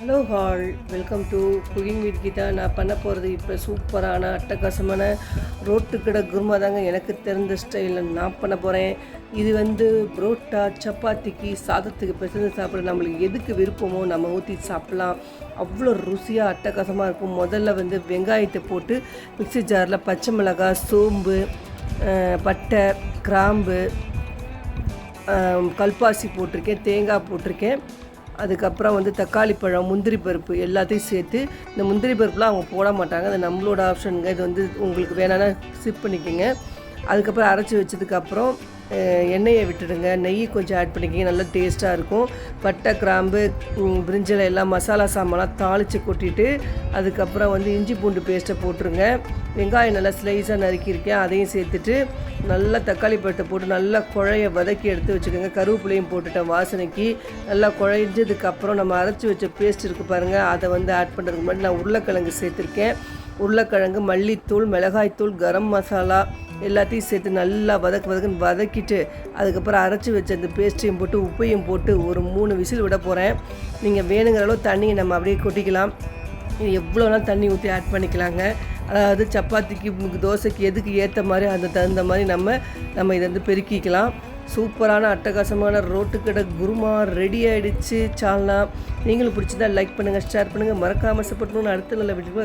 Hello all welcome to cooking with Geetha நான் பண்ண போகிறது இப்போ சூப்பரான அட்டகாசமான ரோட்டுக்கடை குருமா தாங்க எனக்கு தெரிந்த ஸ்டைலில் நான் பண்ண போகிறேன் இது வந்து புரோட்டா சப்பாத்திக்கு சாதத்துக்கு பிசைஞ்சு சாப்பிட நம்மளுக்கு எதுக்கு விருப்பமோ நம்ம ஊற்றி சாப்பிட்லாம். அவ்வளோ ருசியாக அட்டகாசமாக இருக்கும். முதல்ல வந்து வெங்காயத்தை போட்டு மிக்ஸி ஜாரில் பச்சை மிளகாய் சோம்பு பட்டை கிராம்பு கல்பாசி போட்டிருக்கேன் தேங்காய் போட்டிருக்கேன். அதுக்கப்புறம் வந்து தக்காளி பழம் முந்திரி பருப்பு எல்லாத்தையும் சேர்த்து இந்த முந்திரி பருப்புலாம் அவங்க போட மாட்டாங்க. அது நம்மளோட ஆப்ஷனுங்க இது வந்து உங்களுக்கு வேணான்னா சிப் பண்ணிக்கோங்க. அதுக்கப்புறம் அரைச்சி வச்சதுக்கப்புறம் எண்ணெயை விட்டுடுங்க. நெய் கொஞ்சம் ஆட் பண்ணிக்கிங்க. நல்லா டேஸ்ட்டாக இருக்கும். பட்டை கிராம்பு ம், பிரிஞ்சில் எல்லாம் மசாலா சாமான்லாம் தாளித்து கொட்டிட்டு அதுக்கப்புறம் வந்து இஞ்சி பூண்டு பேஸ்ட்டை போட்டுருங்க. வெங்காயம் நல்லா ஸ்லைஸாக நறுக்கியிருக்கேன். அதையும் சேர்த்துட்டு நல்லா தக்காளி பட்டை போட்டு நல்லா குழைய வதக்கி எடுத்து வச்சுக்கோங்க. கருவேப்பிலையும் போட்டுட்டேன் வாசனைக்கு. நல்லா குழைஞ்சதுக்கப்புறம் நம்ம அரைச்சி வச்ச பேஸ்ட் இருக்குது பாருங்கள் அதை வந்து ஆட் பண்ணுறதுக்கு முன்னாடி நான் உருளைக்கிழங்கு சேர்த்துருக்கேன். உருளைக்கிழங்கு மல்லித்தூள் மிளகாய்த்தூள் கரம் மசாலா எல்லாத்தையும் சேர்த்து நல்லா வதக்கு வதக்குன்னு வதக்கிட்டு அதுக்கப்புறம் அரைச்சி வச்ச அந்த பேஸ்ட்டையும் போட்டு உப்பையும் போட்டு ஒரு மூணு விசில் விட போகிறேன் நீங்கள் வேணுங்கிற அளவு தண்ணியை நம்ம அப்படியே கொட்டிக்கலாம். இது எவ்வளோனா தண்ணி ஊற்றி ஆட் பண்ணிக்கலாங்க. அதாவது சப்பாத்திக்கு தோசைக்கு எதுக்கு ஏற்ற மாதிரி அந்த தகுந்த மாதிரி நம்ம நம்ம இதை வந்து பெருக்கிக்கலாம். சூப்பரான அட்டகாசமான ரோட்டுக்கடை குருமா ரெடி ஆகிடுச்சு சால்னா நீங்களும் பிடிச்சதா லைக் பண்ணுங்கள் ஷேர் பண்ணுங்கள் மறக்காமல் சப்போர்ட் பண்ணுங்க அடுத்த நல்ல வீட்டுக்கு